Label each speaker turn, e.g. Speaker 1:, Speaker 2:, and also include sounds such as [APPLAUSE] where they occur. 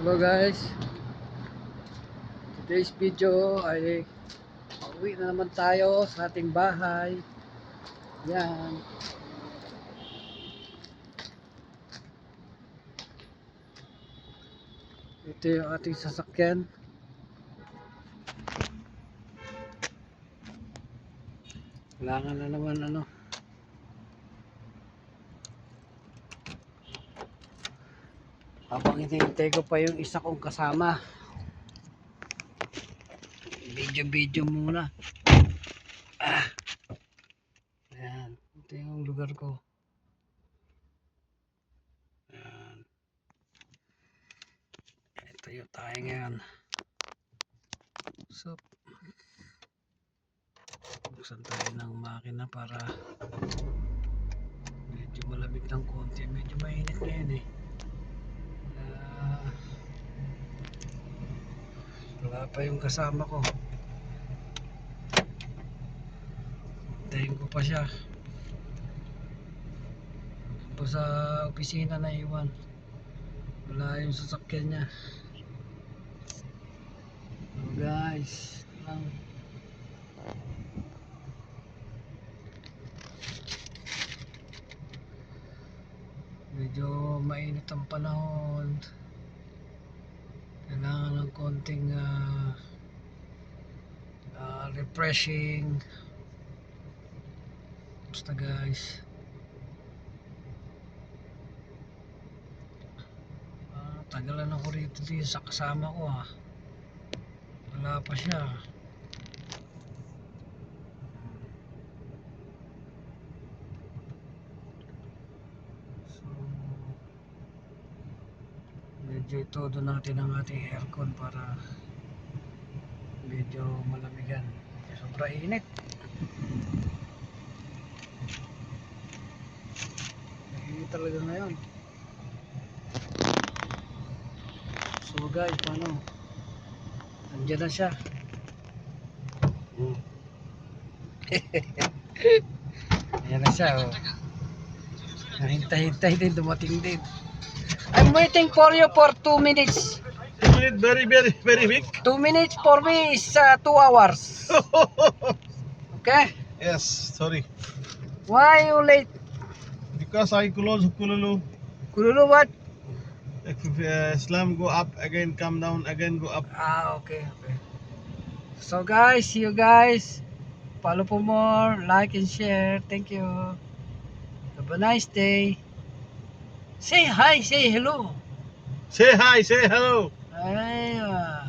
Speaker 1: Hello guys. Today's video ay uwi na naman tayo sa ating bahay. Yan. Ito yung ating sasakyan. Kailangan na naman ano. Habang hinihintay ko pa yung isa kong kasama. Video-video muna. Ah. Ayan. Ito yung lugar ko. Ayan. Ito yung tayo ngayon. So, buksan tayo ng makina para medyo malamig ng konti. Medyo mainit ngayon eh. Ah, wala pa yung kasama ko. Hintayin ko pa siya. Pa sa opisina na iwan. Wala yung sasakyan niya. So guys, lang. Medyo mainit ang panahon. Kailangan ng konting ah, ah, refreshing. Basta guys. Ah, tagalan ako rito din sa kasama ko ah. Wala pa siya. So, medyo itodo natin ang ating aircon para medyo malamigan. Sobra init. Init talaga ngayon. So guys, paano? Nandiyan na siya. Hmm. Ayan na siya, oh. Hintay-hintay din, dumating din. I'm waiting for you for 2 minutes.
Speaker 2: Minute very very very big
Speaker 1: 2 minutes for me is 2 hours. [LAUGHS] Okay?
Speaker 2: yes sorry
Speaker 1: Why you late?
Speaker 2: because i close kululu
Speaker 1: Kululu what?
Speaker 2: if uh, islam go up again come down again go up
Speaker 1: Ah, okay, okay. So guys, see you guys. Follow for more, like and share. Thank you. Have a nice day. Say hi, say hello.
Speaker 2: say hi say hello
Speaker 1: 哎呀